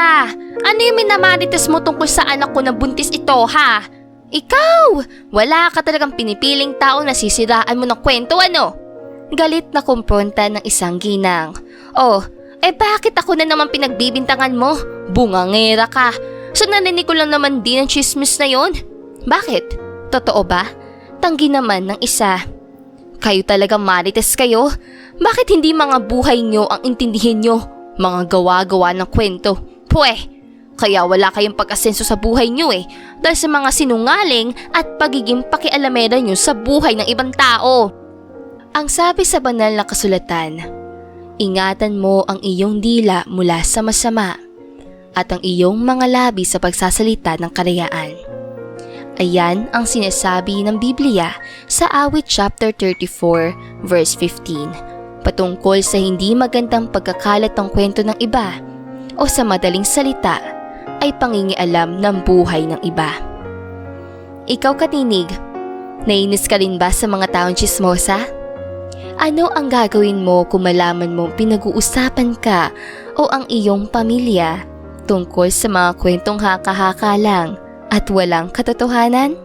Nita, ano yung minamarites mo tungkol sa anak ko na buntis ito, ha? Ikaw! Wala ka talagang pinipiling tao na sisiraan mo ng kwento, ano? Galit na kumpronta ng isang ginang. Oh, eh bakit ako na naman pinagbibintangan mo? Bungangera ka. So narinig ko lang naman din ang chismis na yon. Bakit? Totoo ba? Tanggi naman ng isa. Kayo talaga marites kayo? Bakit hindi mga buhay nyo ang intindihin nyo? Mga gawa-gawa ng kwento. Pweh! Kaya wala kayong pag-asenso sa buhay nyo eh. Dahil sa mga sinungaling at pagiging pakialamera nyo sa buhay ng ibang tao. Ang sabi sa banal na kasulatan, ingatan mo ang iyong dila mula sa masama at ang iyong mga labi sa pagsasalita ng karayaan. Ayan ang sinasabi ng Biblia sa awit chapter 34 verse 15 patungkol sa hindi magandang pagkakalat ng kwento ng iba o sa madaling salita ay pangingialam ng buhay ng iba. Ikaw katinig, nainis ka rin ba sa mga taong chismosa? Ano ang gagawin mo kung malaman mo pinag-uusapan ka o ang iyong pamilya tungkol sa mga kwentong haka-haka lang at walang katotohanan?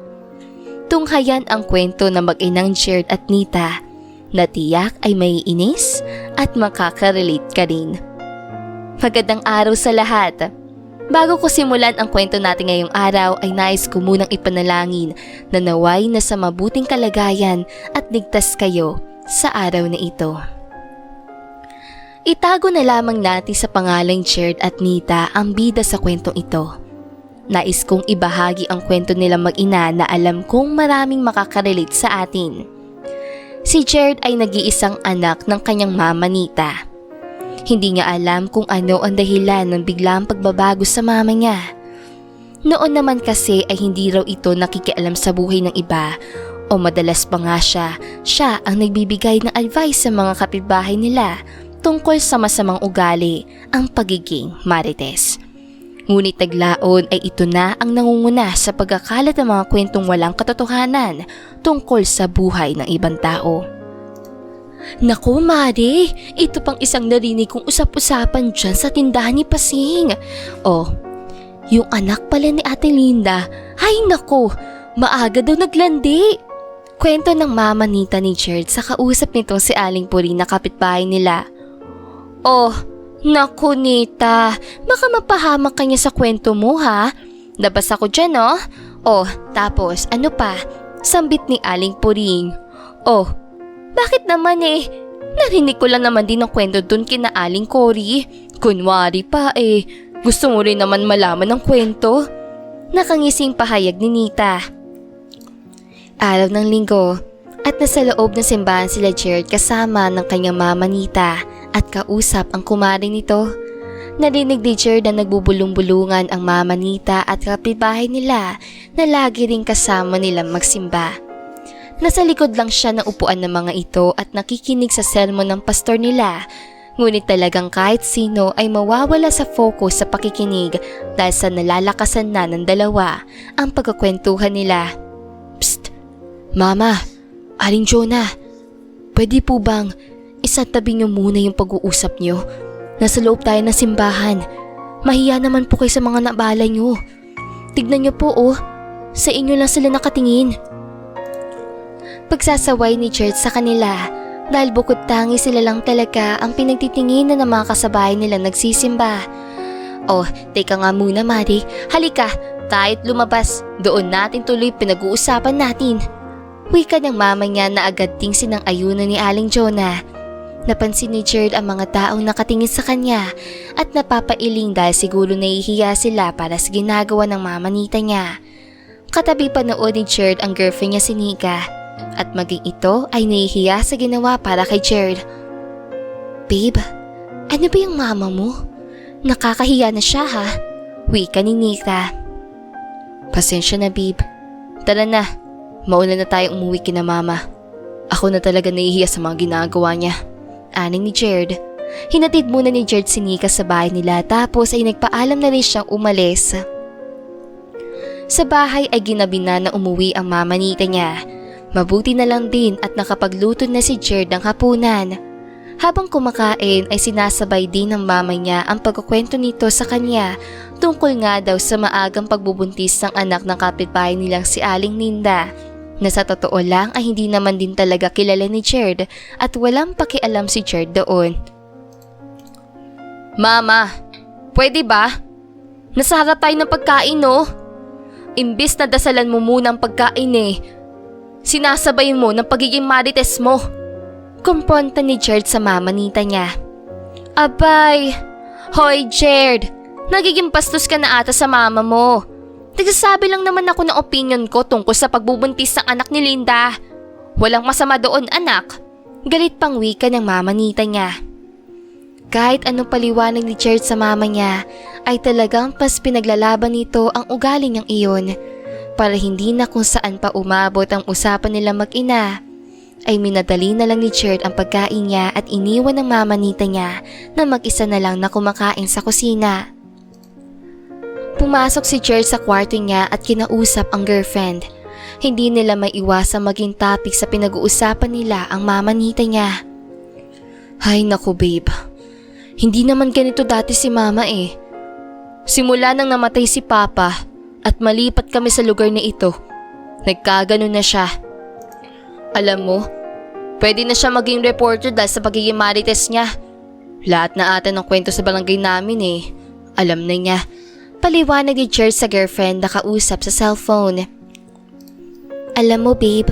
Tunghayan ang kwento ng mag-inang Jared at Nita na tiyak ay may inis at makaka-relate ka rin. Magandang araw sa lahat! Bago ko simulan ang kwento natin ngayong araw ay nais ko munang ipanalangin na naway na sa mabuting kalagayan at ligtas kayo sa araw na ito. Itago na lamang natin sa pangalang Jared at Nita ang bida sa kwentong ito. Nais kong ibahagi ang kwento nila mag-ina na alam kong maraming makakarelate sa atin. Si Jared ay nag-iisang anak ng kanyang mama Nita. Hindi niya alam kung ano ang dahilan ng biglang pagbabago sa mama niya. Noon naman kasi ay hindi raw ito nakikialam sa buhay ng iba o madalas pa nga siya, siya ang nagbibigay ng advice sa mga kapitbahay nila tungkol sa masamang ugali ang pagiging marites. Ngunit taglaon ay ito na ang nangunguna sa pagkakalat ng mga kwentong walang katotohanan tungkol sa buhay ng ibang tao. Naku, Mari, ito pang isang narinig kong usap-usapan dyan sa tindahan ni Pasing. Oh, yung anak pala ni Ate Linda, ay naku, maaga daw naglandi. Kwento ng mama nita ni Jared sa kausap nito si Aling Puri na kapitbahay nila. Oh, naku Nita, baka mapahamak ka niya sa kwento mo ha. Labas ako dyan oh. Oh, tapos ano pa? Sambit ni Aling Puring. Oh, bakit naman eh? Narinig ko lang naman din ang kwento dun kina Aling Cory. Kunwari pa eh, gusto mo rin naman malaman ng kwento. Nakangising pahayag ni Nita. Araw ng linggo at nasa loob ng simbahan sila Jared kasama ng kanyang mama Nita at kausap ang kumari nito. Narinig ni Jared na nagbubulong-bulungan ang mama Nita at kapitbahay nila na lagi ring kasama nilang magsimba. Nasa likod lang siya ng upuan ng mga ito at nakikinig sa sermon ng pastor nila. Ngunit talagang kahit sino ay mawawala sa focus sa pakikinig dahil sa nalalakasan na ng dalawa ang pagkakwentuhan nila. Psst! Mama! Aling Jonah! Pwede po bang isatabi niyo muna yung pag-uusap niyo? Nasa loob tayo ng simbahan. Mahiya naman po kayo sa mga nabala niyo. Tignan niyo po oh, sa inyo lang sila nakatingin. Pagsasaway ni Church sa kanila dahil bukod tangi sila lang talaga ang pinagtitinginan ng mga kasabay nila nagsisimba. Oh, teka nga muna Mari, halika, tayo't lumabas, doon natin tuloy pinag-uusapan natin. Wika ng mama niya na agad ting sinang ayunan ni Aling Jonah. Napansin ni Jared ang mga taong nakatingin sa kanya at napapailing dahil siguro nahihiya sila para sa ginagawa ng mama nita niya. Katabi pa noon ni Jared ang girlfriend niya si Nika at maging ito ay nahihiya sa ginawa para kay Jared. Babe, ano ba yung mama mo? Nakakahiya na siya ha? Wika ni Nika. Pasensya na babe. Tara na, mauna na tayong umuwi kina mama. Ako na talaga nahihiya sa mga ginagawa niya. Aning ni Jared. Hinatid muna ni Jared si Nika sa bahay nila tapos ay nagpaalam na rin siyang umalis. Sa bahay ay ginabi na na umuwi ang mama nita niya. Mabuti na lang din at nakapagluto na si Jared ng hapunan. Habang kumakain ay sinasabay din ng mama niya ang pagkukwento nito sa kanya tungkol nga daw sa maagang pagbubuntis ng anak ng kapitbahay nilang si Aling Ninda na sa totoo lang ay hindi naman din talaga kilala ni Cherd at walang pakialam si Cherd doon. Mama, pwede ba? Nasa harap tayo ng pagkain no? Imbis na dasalan mo muna ang pagkain eh. Sinasabay mo ng pagiging marites mo. Kumpronta ni Jared sa mama nita niya. Abay, hoy Jared, nagiging pastos ka na ata sa mama mo. Nagsasabi lang naman ako ng opinion ko tungkol sa pagbubuntis ng anak ni Linda. Walang masama doon anak. Galit pang wika ng mama nita niya. Kahit anong paliwanag ni Jared sa mama niya, ay talagang pas pinaglalaban nito ang ugali niyang iyon para hindi na kung saan pa umabot ang usapan nila mag-ina ay minadali na lang ni Jared ang pagkain niya at iniwan ng mama nita niya na mag-isa na lang na kumakain sa kusina. Pumasok si Jared sa kwarto niya at kinausap ang girlfriend. Hindi nila may iwasang maging topic sa pinag-uusapan nila ang mama niya. Hay naku babe, hindi naman ganito dati si mama eh. Simula nang namatay si Papa at malipat kami sa lugar na ito, nagkagano na siya. Alam mo, pwede na siya maging reporter dahil sa pagiging marites niya. Lahat na ata ng kwento sa barangay namin eh. Alam na niya. Paliwanag ni Jer sa girlfriend na kausap sa cellphone. Alam mo babe,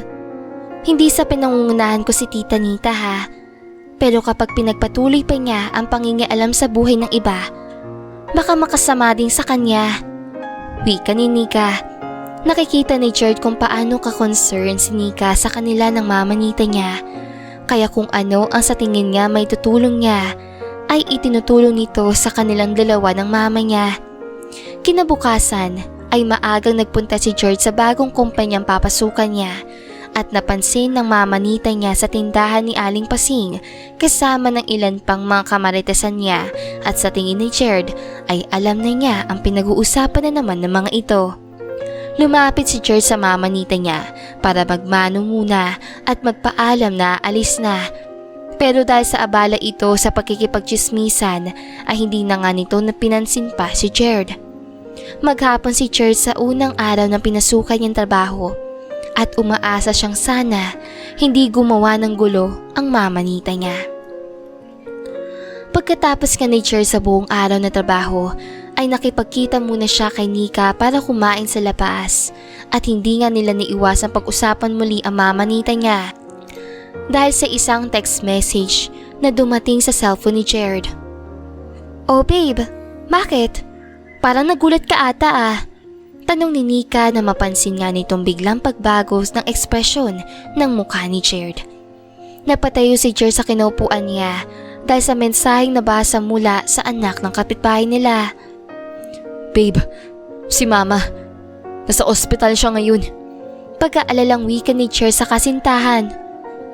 hindi sa pinangungunahan ko si Tita Nita ha. Pero kapag pinagpatuloy pa niya ang pangingialam sa buhay ng iba, baka makasama din sa kanya. Wika ni Nika. Nakikita ni Jared kung paano ka-concern si Nika sa kanila ng mamanita niya. Kaya kung ano ang sa tingin niya may tutulong niya, ay itinutulong nito sa kanilang dalawa ng mama niya. Kinabukasan ay maagang nagpunta si George sa bagong kumpanyang papasukan niya at napansin ng mamanita niya sa tindahan ni Aling Pasing kasama ng ilan pang mga kamaritesan niya at sa tingin ni Jared ay alam na niya ang pinag-uusapan na naman ng mga ito. Lumapit si George sa mamanita niya para magmano muna at magpaalam na alis na. Pero dahil sa abala ito sa pagkikipagchismisan ay hindi na nga nito na pinansin pa si Jared. Maghapon si George sa unang araw ng pinasukan niyang trabaho at umaasa siyang sana hindi gumawa ng gulo ang mamanita niya. Pagkatapos ka ni Cher sa buong araw na trabaho, ay nakipagkita muna siya kay Nika para kumain sa lapas at hindi nga nila niiwasan pag-usapan muli ang mamanita niya dahil sa isang text message na dumating sa cellphone ni Jared. Oh babe, bakit? Parang nagulat ka ata ah. Tanong ni Nika na mapansin nga nitong biglang pagbago ng ekspresyon ng mukha ni Jared. Napatayo si Jared sa kinaupuan niya dahil sa mensaheng nabasa mula sa anak ng kapitbahay nila. Babe, si mama. Nasa ospital siya ngayon. Pagkaalalang wika ni Cher sa kasintahan.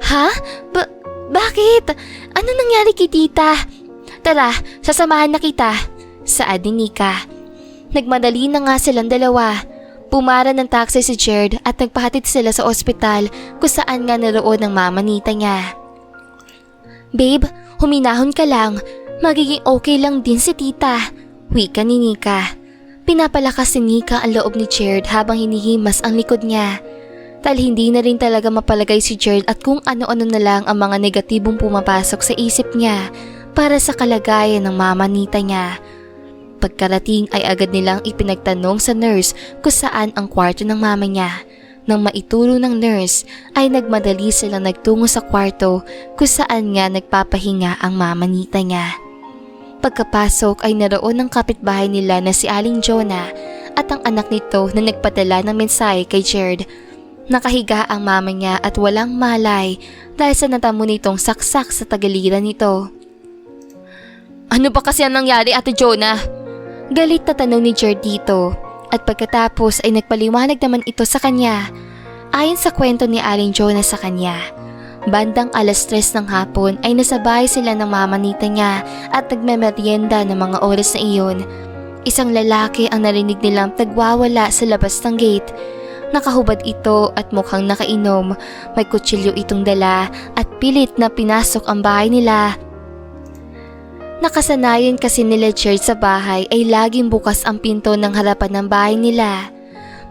Ha? Ba- bakit? Ano nangyari kay tita? Tara, sasamahan na kita. Saad ni Nika. Nagmadali na nga silang dalawa. Pumara ng taxi si Jared at nagpahatid sila sa ospital kung saan nga naroon ng mama niya. Babe, huminahon ka lang. Magiging okay lang din si tita. Wika ni Nika. Pinapalakas ni Nika ang loob ni Jared habang hinihimas ang likod niya. Dahil hindi na rin talaga mapalagay si Jared at kung ano-ano na lang ang mga negatibong pumapasok sa isip niya para sa kalagayan ng mama nita niya. Pagkarating ay agad nilang ipinagtanong sa nurse kung saan ang kwarto ng mama niya. Nang maituro ng nurse ay nagmadali silang nagtungo sa kwarto kung saan nga nagpapahinga ang mama nita niya. Pagkapasok ay naroon ng kapitbahay nila na si Aling Jonah at ang anak nito na nagpadala ng mensahe kay Jared. Nakahiga ang mama niya at walang malay dahil sa natamo nitong saksak sa tagaliran nito. Ano ba kasi ang nangyari ate Jonah? Galit na tanong ni Jared dito at pagkatapos ay nagpaliwanag naman ito sa kanya. Ayon sa kwento ni Aling Jonah sa kanya, Bandang alas tres ng hapon ay nasabay sila ng mamanita niya at nagmemeryenda ng mga oras na iyon. Isang lalaki ang narinig nilang tagwawala sa labas ng gate. Nakahubad ito at mukhang nakainom. May kutsilyo itong dala at pilit na pinasok ang bahay nila. Nakasanayan kasi nila Church sa bahay ay laging bukas ang pinto ng harapan ng bahay nila.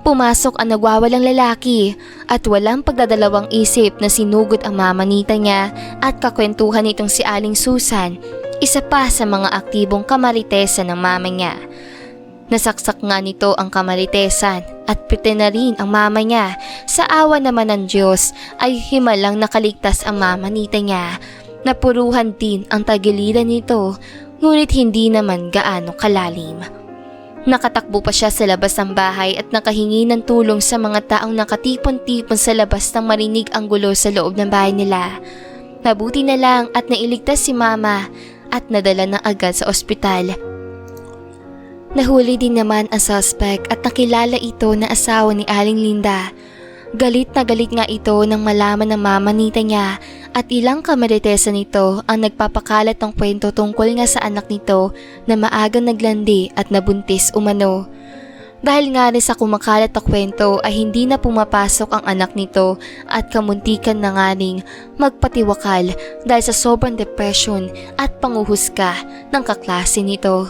Pumasok ang nagwawalang lalaki at walang pagdadalawang isip na sinugod ang mamanita niya at kakwentuhan nitong si Aling Susan, isa pa sa mga aktibong kamaritesa ng mama niya. Nasaksak nga nito ang kamaritesan at piti na rin ang mama niya. Sa awa naman ng Diyos ay himalang nakaligtas ang mamanita niya. Napuruhan din ang tagiliran nito ngunit hindi naman gaano kalalim. Nakatakbo pa siya sa labas ng bahay at nakahingi ng tulong sa mga taong nakatipon-tipon sa labas nang marinig ang gulo sa loob ng bahay nila. Mabuti na lang at nailigtas si mama at nadala na agad sa ospital. Nahuli din naman ang suspect at nakilala ito na asawa ni Aling Linda. Galit na galit nga ito nang malaman ng mama nita niya at ilang kamaritesa nito ang nagpapakalat ng kwento tungkol nga sa anak nito na maagang naglandi at nabuntis umano. Dahil nga rin sa kumakalat na kwento ay hindi na pumapasok ang anak nito at kamuntikan na nga magpatiwakal dahil sa sobrang depression at panguhusga ng kaklase nito.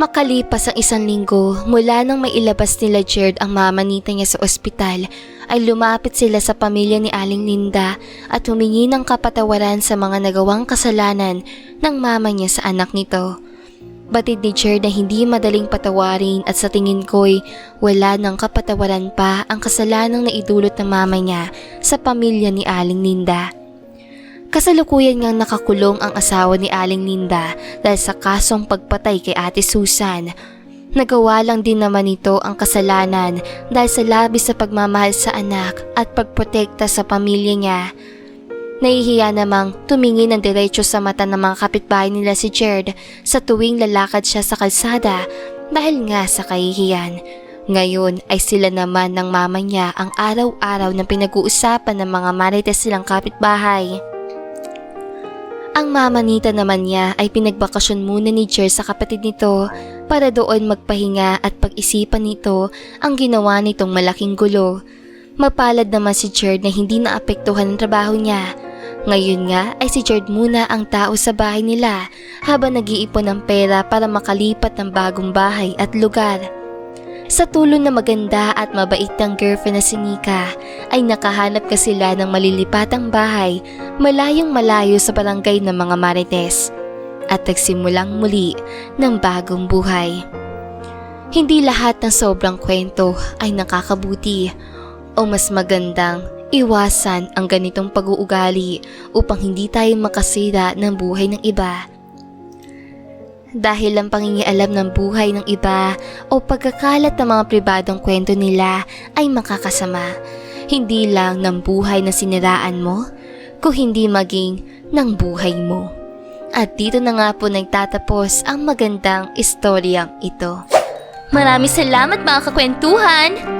Makalipas ang isang linggo mula nang mailabas nila Jared ang mama nita niya sa ospital ay lumapit sila sa pamilya ni Aling Linda at humingi ng kapatawaran sa mga nagawang kasalanan ng mama niya sa anak nito. Batid ni Jared na hindi madaling patawarin at sa tingin ko'y wala ng kapatawaran pa ang kasalanang naidulot ng mama niya sa pamilya ni Aling Linda. Kasalukuyan ngang nakakulong ang asawa ni Aling Linda dahil sa kasong pagpatay kay Ate Susan. Nagawa lang din naman ito ang kasalanan dahil sa labis sa pagmamahal sa anak at pagprotekta sa pamilya niya. Nahihiya namang tumingin ng diretsyo sa mata ng mga kapitbahay nila si Jared sa tuwing lalakad siya sa kalsada dahil nga sa kahihiyan. Ngayon ay sila naman ng mama niya ang araw-araw na pinag-uusapan ng mga marites silang kapitbahay. Ang mama nita naman niya ay pinagbakasyon muna ni Jer sa kapatid nito para doon magpahinga at pag-isipan nito ang ginawa nitong malaking gulo. Mapalad naman si Jared na hindi naapektuhan ang trabaho niya. Ngayon nga ay si Jared muna ang tao sa bahay nila habang nag-iipon ng pera para makalipat ng bagong bahay at lugar. Sa tulong na maganda at mabait ng girlfriend na si Nika ay nakahanap ka sila ng malilipatang bahay malayong malayo sa barangay ng mga Marites at nagsimulang muli ng bagong buhay. Hindi lahat ng sobrang kwento ay nakakabuti o mas magandang iwasan ang ganitong pag-uugali upang hindi tayo makasira ng buhay ng iba. Dahil ang pangingialam ng buhay ng iba o pagkakalat ng mga pribadong kwento nila ay makakasama, hindi lang ng buhay na siniraan mo, kung hindi maging ng buhay mo. At dito na nga po nagtatapos ang magandang istoryang ito. Maraming salamat mga kakwentuhan!